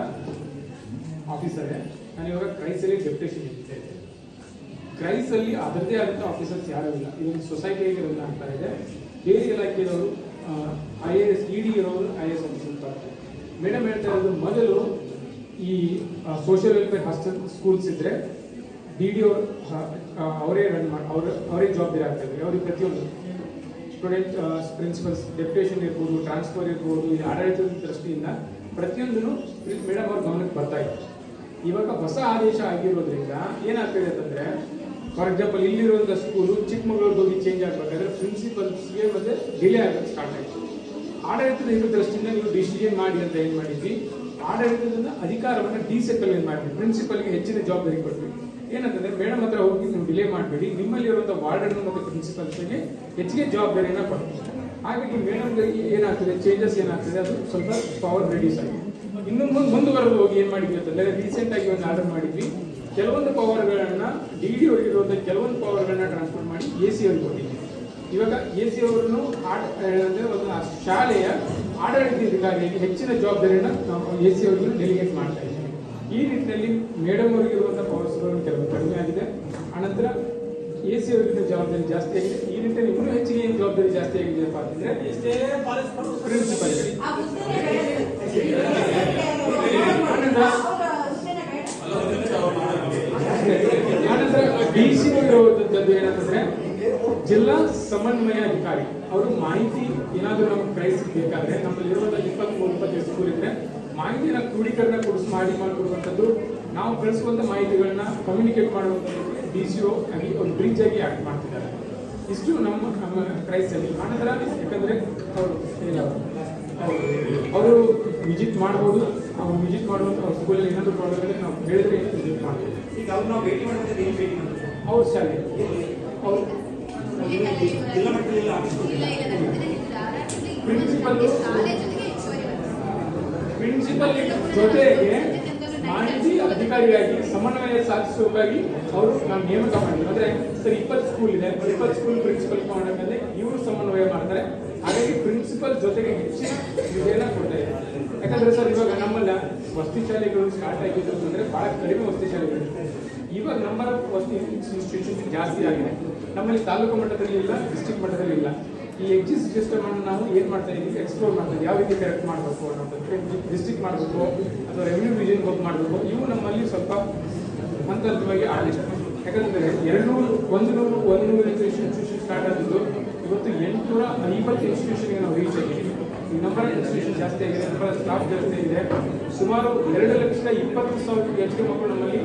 ಆಫೀಸರೇ ನಾನು ಇವಾಗ ಕ್ರೈಸಲ್ಲಿ ಡೆಪ್ಯುಟೇಷನ್ ಇದ್ದೆ ಕ್ರೈಸಲ್ಲಿ ಅದರದೇ ಆದಂಥ ಆಫೀಸರ್ಸ್ ಯಾರೂ ಇಲ್ಲ. ಇವನ್ ಸೊಸೈಟಿಯಲ್ಲಿ ರನ್ ಆಗ್ತಾ ಇದೆ. ಬೇರೆ ಇಲಾಖೆಯವರು I A S E D ಇರೋರು ಐ ಎ ಎಸ್ ಆಫೀಸರ್ ಬರ್ತಾರೆ ಮೇಡಮ್ ಹೇಳ್ತಾ ಇರೋದು ಮೊದಲು ಈ ಸೋಷಿಯಲ್ ವೆಲ್ಫೇರ್ ಹಾಸ್ಟೆಲ್ ಸ್ಕೂಲ್ಸ್ ಇದ್ರೆ ಡಿ ಡಿ ಅವರು ರನ್ ಮಾಡಿ ಅವರು ಅವರೇ ಜವಾಬ್ದಾರಿ ಆಗ್ತಾರೆ ಅವ್ರಿಗೆ ಪ್ರತಿಯೊಂದು. ಸ್ಟೂಡೆಂಟ್ ಪ್ರಿನ್ಸಿಪಲ್ಸ್ ಡೆಪ್ಯುಟೇಷನ್ ಇರ್ಬೋದು ಟ್ರಾನ್ಸ್ಫರ್ ಇರ್ಬೋದು, ಇಲ್ಲಿ ಆಡಳಿತದ ದೃಷ್ಟಿಯಿಂದ ಪ್ರತಿಯೊಂದನ್ನು ಮೇಡಮ್ ಅವ್ರ ಗಮನಕ್ಕೆ ಬರ್ತಾ ಇದೆ. ಇವಾಗ ಹೊಸ ಆದೇಶ ಆಗಿರೋದ್ರಿಂದ ಏನಾಗ್ತಿದೆ ಅಂತಂದ್ರೆ ಫಾರ್ ಎಕ್ಸಾಂಪಲ್ ಇಲ್ಲಿರುವಂಥ ಸ್ಕೂಲು ಚಿಕ್ಕಮಗಳೂರಿಗೆ ಹೋಗಿ ಚೇಂಜ್ ಆಗಬೇಕಾದ್ರೆ ಪ್ರಿನ್ಸಿಪಲ್ಸ್ಗೆ ಮತ್ತೆ ಡಿಲೇ ಆಗೋದು ಸ್ಟಾರ್ಟ್ ಆಯಿತು. ಆಡಳಿತದ ಇರೋ ದೃಷ್ಟಿಯಿಂದ ನೀವು ಡಿಸಿಷನ್ ಮಾಡಿ ಅಂತ ಏನು ಮಾಡಿದ್ವಿ? ಆಡಳಿತದ ಅಧಿಕಾರವನ್ನು ಡಿಸೆಂಟ್ರಲೈಸ್ ಮಾಡಿದ್ವಿ. ಪ್ರಿನ್ಸಿಪಲ್ಗೆ ಹೆಚ್ಚಿನ ಜವಾಬ್ದಾರಿ ಕೊಟ್ವಿ. ಏನಂತಂದ್ರೆ ಮೇಡಮ್ ಹತ್ರ ಹೋಗಿ ನೀವು ಡಿಲೇ ಮಾಡಬೇಡಿ. ನಿಮ್ಮಲ್ಲಿ ಇರುವಂತಹ ವಾರ್ಡನ್ ಮತ್ತು ಪ್ರಿನ್ಸಿಪಲ್ಸ್ಗೆ ಹೆಚ್ಚಿಗೆ ಜವಾಬ್ದಾರಿಯನ್ನು ಕೊಡ್ತೀವಿ ಹಾಗಾಗಿ ಮೇಡಮ್ಗೆ ಏನಾಗ್ತದೆ? ಚೇಂಜಸ್ ಏನಾಗ್ತದೆ? ಅದು ಸ್ವಲ್ಪ ಪವರ್ ರೆಡ್ಯೂಸ್ ಆಗಿದೆ. ಇನ್ನು ಮುಂದೆ ಮುಂದುವರೆದು ಹೋಗಿ ಏನು ಮಾಡಿದ್ವಿ ಅಂತಂದರೆ ರೀಸೆಂಟ್ ಆಗಿ ಒಂದು ಆರ್ಡರ್ ಮಾಡಿದ್ವಿ. ಕೆಲವೊಂದು ಪವರ್ಗಳನ್ನು ಡಿ ಡಿ ಅವರಿಗೆ ಇರುವಂತಹ ಕೆಲವೊಂದು ಪವರ್ಗಳನ್ನ ಟ್ರಾನ್ಸ್ಫರ್ ಮಾಡಿ ಎ ಸಿ ಅವರಿಗೆ ಕೊಟ್ಟಿದ್ವಿ. ಇವಾಗ ಎ ಸಿ ಅವರನ್ನು ಅಂದ್ರೆ ಒಂದು ಶಾಲೆಯ ಆಡಳಿತಾಧಿಕಾರಿಯಾಗಿ ಹೆಚ್ಚಿನ ಜವಾಬ್ದಾರಿಯನ್ನು ನಾವು ಎ ಸಿ ಅವರಿಗೆ ಡೆಲಿಗೇಟ್ ಮಾಡ್ತಾ ಇದ್ದೀವಿ. ಈ ನಿಟ್ಟಿನಲ್ಲಿ ಮೇಡಮ್ ಅವರಿಗೆ ಇರುವಂತಹ ಪವರ್ಸ್ ಕೆಲವು ಕಡಿಮೆ ಆಗಿದೆ. ಅನಂತರ ಎ ಸಿ ಅವರಿಂದ ಜವಾಬ್ದಾರಿ ಜಾಸ್ತಿ ಆಗಿದೆ. ಈ ನಿಟ್ಟಿನಲ್ಲಿ ಇನ್ನೂ ಹೆಚ್ಚಿಗೆ ಏನು ಜವಾಬ್ದಾರಿ ಜಾಸ್ತಿ ಆಗಿದೆ ಅಂತಂದ್ರೆ ಪ್ರಿನ್ಸಿಪಲ್ ಆನಂತರ ಡಿ ಸಿ ಇರುವಂತದ್ದು ಏನಂತಂದ್ರೆ ಜಿಲ್ಲಾ ಸಮನ್ವಯ ಅಧಿಕಾರಿ. ಅವರು ಮಾಹಿತಿ ಏನಾದರೂ ನಮ್ಗೆ ಪ್ರೈಸ್ ಬೇಕಾದ್ರೆ ನಮ್ಮಲ್ಲಿ ಇರುವಂತಹ ಇಪ್ಪತ್ಮೂರು ಇಪ್ಪತ್ತೈದು ಸ್ಕೂಲ್ ಇದ್ರೆ ಮಾಹಿತಿನ ಕ್ರೋಢೀಕರಣ ಕೊಡಿಸಿ ಮಾಡಿ ಮಾಡಿಕೊಡುವಂಥದ್ದು ನಾವು ಕಳಿಸುವಂಥ ಮಾಹಿತಿಗಳನ್ನ ಕಮ್ಯುನಿಕೇಟ್ ಮಾಡುವಂಥದ್ದು ಡಿ ಸಿ ಒ ಆಗಿ ಒಂದು ಬ್ರಿಡ್ಜ್ ಆಗಿ ಆ್ಯಕ್ಟ್ ಮಾಡ್ತಿದ್ದಾರೆ. ಇಷ್ಟು ನಮ್ಮ ನಮ್ಮ ಕ್ರೈಸ್ ಅಲ್ಲಿ ಯಾಕಂದರೆ ಯಾಕಂದ್ರೆ ಅವರು? ಅವರು ವಿಜಿಟ್ ಮಾಡ್ಬೋದು. ಅವ್ರು ವಿಜಿಟ್ ಮಾಡುವಂಥ ಅವ್ರ ಸ್ಕೂಲಲ್ಲಿ ಏನಾದರೂ ಪ್ರಾಬ್ಲಮ್ ಇದ್ರೆ ನಾವು ಹೇಳಿದ್ರೆ ವಿಸಿಟ್ ಮಾಡ್ಬೋದು. ಈಗ ಅವ್ರು ನಾವು ಭೇಟಿ ಮಾಡಿದ್ರೆ ಏನು ಭೇಟಿ ಮಾಡ್ತಾರೆ ಅವ್ರ ಶಾಲೆ. ಅವ್ರು ಪ್ರಿನ್ಸಿಪಲ್ ಪ್ರಿನ್ಸಿಪಲ್ ಜೊತೆಗೆ ಮಾಹಿತಿ ಅಧಿಕಾರಿಯಾಗಿ ಸಮನ್ವಯ ಸಾಧಿಸೋಕ್ಕಾಗಿ ಅವರು ನಾನು ನೇಮಕ ಮಾಡಿದ್ದೀನಿ ಅಂದ್ರೆ ಸರ್, ಇಪ್ಪತ್ತು ಸ್ಕೂಲ್ ಇದೆ. ಇಪ್ಪತ್ತು ಸ್ಕೂಲ್ ಪ್ರಿನ್ಸಿಪಲ್ ಮಾಡಬೇಕಂದ್ರೆ ಇವರು ಸಮನ್ವಯ ಮಾಡ್ತಾರೆ. ಹಾಗಾಗಿ ಪ್ರಿನ್ಸಿಪಲ್ ಜೊತೆಗೆ ಹೆಚ್ಚಿನ ವಿಷಯನ ಕೊಡ್ತಾ ಇದ್ದಾರೆ. ಯಾಕಂದ್ರೆ ಸರ್, ಇವಾಗ ನಮ್ಮಲ್ಲ, ವಸತಿ ಶಾಲೆಗಳು ಸ್ಟಾರ್ಟ್ ಆಗಿದ್ದು ಅಂದ್ರೆ ಬಹಳ ಕಡಿಮೆ ವಸತಿ ಶಾಲೆಗಳು. ಇವಾಗ ನಂಬರ್ ಆಫ್ ವಸತಿ ಜಾಸ್ತಿ ಆಗಿದೆ. ನಮ್ಮಲ್ಲಿ ತಾಲೂಕು ಮಟ್ಟದಲ್ಲಿ ಇಲ್ಲ ಡಿಸ್ಟ್ರಿಕ್ಟ್ ಮಟ್ಟದಲ್ಲಿ ಇಲ್ಲ. ಈ ಎಕ್ಸಿಸ್ಟ್ ಸಿಸ್ಟಮ್ ಅನ್ನು ನಾವು ಏನ್ ಮಾಡ್ತಾ ಇದೀವಿ? ಎಕ್ಸ್ಪ್ಲೋರ್ ಮಾಡ್ತಾ ಇದ್ದೀವಿ ಯಾವ ರೀತಿ ಕರೆಕ್ಟ್ ಮಾಡಬೇಕು ಅನ್ನೋದಕ್ಕೆ ಡಿಸ್ಟ್ರಿಕ್ಟ್ ಮಾಡಬೇಕು, ಅಥವಾ ರೆವಿನ್ಯೂ ವಿಷನ್ ವರ್ಕ್ ಮಾಡಬೇಕು. ಇವು ನಮ್ಮಲ್ಲಿ ಸ್ವಲ್ಪ ಹಂತ ಹಂತವಾಗಿ ಆಗಿದೆ ಯಾಕಂದ್ರೆ ಎರಡು ಒಂದು ನೂರು ಒಂದು ನೂರು ಇನ್ಸ್ಟಿಟ್ಯೂಷನ್ ಸ್ಟಾರ್ಟ್ ಆಗಿದ್ದು ಇವತ್ತು ಎಂಟುನೂರ ಐವತ್ತು ಇನ್ಸ್ಟಿಟ್ಯೂಷನ್ಗೆ ನಾವು ರೀಚ್ ಆಗಿದ್ದೀವಿ ಈ ನಂಬರ್ ಇನ್ಸ್ಟಿಟ್ಯೂಷನ್ ಜಾಸ್ತಿ ಆಗಿದೆ ನಂಬರ್ ಸ್ಟಾಫ್ ಜಾಸ್ತಿ ಇದೆ ಸುಮಾರು ಎರಡು ಲಕ್ಷದ ಇಪ್ಪತ್ತು ಸಾವಿರ ಹೆಚ್ಚಿಗೆ ಮಕ್ಕಳು ನಮ್ಮಲ್ಲಿ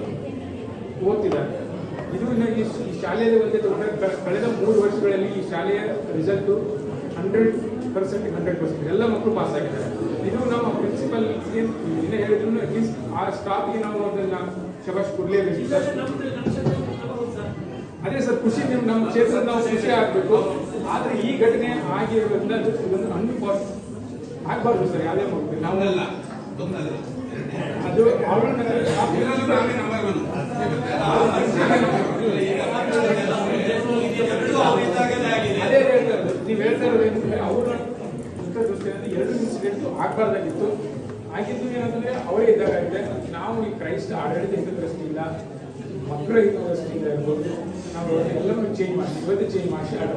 ಓದ್ತಿದ್ದಾರೆ. ಇದು ಈ ಶಾಲೆಯಲ್ಲಿ ಒಂದೇ ತಗೊಂಡ್ರೆ ಕಳೆದ ಮೂರು ವರ್ಷಗಳಲ್ಲಿ ಈ ಶಾಲೆಯ result hundred percent hundred percent ಎಲ್ಲ ಮಕ್ಕಳು ಪಾಸ್ ಆಗಿದ್ದಾರೆ. ಇದು ನಮ್ಮ ಪ್ರಿನ್ಸಿಪಲ್ ಏನು ಹೇಳಿದ್ರು ಅಟ್ಲೀಸ್ಟ್ ಆ ಸ್ಟಾಫ್ಗೆ ನಾವು ಅದನ್ನ ಶಬಾಷ್ ಕೊಡಲೇಬೇಕು ಸರ್ ಅದೇ ಸರ್ ಖುಷಿ ನಿಮ್ಮ ನಮ್ಮ ಕ್ಷೇತ್ರದ ನಾವು ಖುಷಿ ಆಗಬೇಕು. ಆದ್ರೆ ಈ ಘಟನೆ ಆಗಿರೋದ್ರಿಂದ ಒಂದು ಅನ್ಪಾಸ್ ಆಗಬಾರ್ದು ಸರ್ ಯಾವುದೇ ಮಕ್ಕಳು ನಾವೆಲ್ಲ ಅದು ಇದರಲ್ಲೂ ನಾವೇ ಹೇಳ್ತಾ ಇರೋದು. ನೀವು ಹೇಳ್ತಾ ಇರೋದು ಏನಂದ್ರೆ ಅವರ ದೃಷ್ಟಿಯಲ್ಲಿ ಎರಡು ಇನ್ಸಿಡೆಂಟ್ ಆಗ್ಬಾರ್ದಾಗಿತ್ತು. ಆಗಿದ್ದು ಏನಂದ್ರೆ ಅವರೇ ಇದ್ದಾಗಿದೆ ನಾವು ಈ ಕ್ರೈಸ್ತ ಆಡಳಿತ ಹಿತದೃಷ್ಟಿಯಿಂದ ಮಕ್ಕಳ ಹಿತದೃಷ್ಟಿಯಿಂದ ಇರ್ಬೋದು. ನಾವು ಎಲ್ಲರೂ ಚೇಂಜ್ ಮಾಡಿ, ಇವತ್ತು ಚೇಂಜ್ ಮಾಡಿ ಸರ್